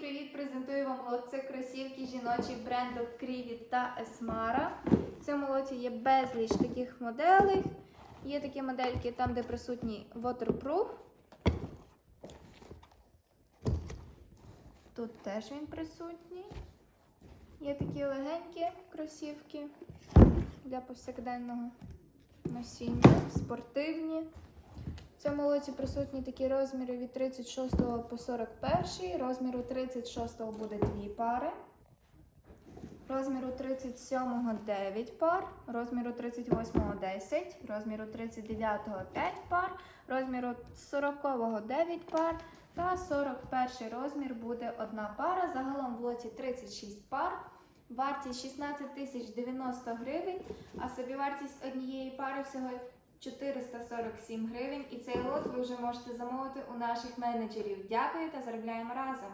привіт! Презентую вам лот. Це кросівки жіночі бренду Кріві та Есмара. В цьому лоті є безліч таких моделей. Є такі модельки там, де присутній waterproof. Тут теж він присутній. Є такі легенькі кросівки для повсякденного носіння, спортивні. В цьому лоті присутні такі розміри від 36 по 41. Розміру 36 буде дві пари. Розміру 37 9 пар, розміру 38 10, розміру 39 5 пар, розміру 40 9 пар та 41 розмір буде одна пара. Загалом в лоті 36 пар. Вартість 16 тисяч 90 гривень, а собівартість однієї пари всього 447 гривень. І цей лот ви вже можете замовити у наших менеджерів. Дякую та заробляємо разом!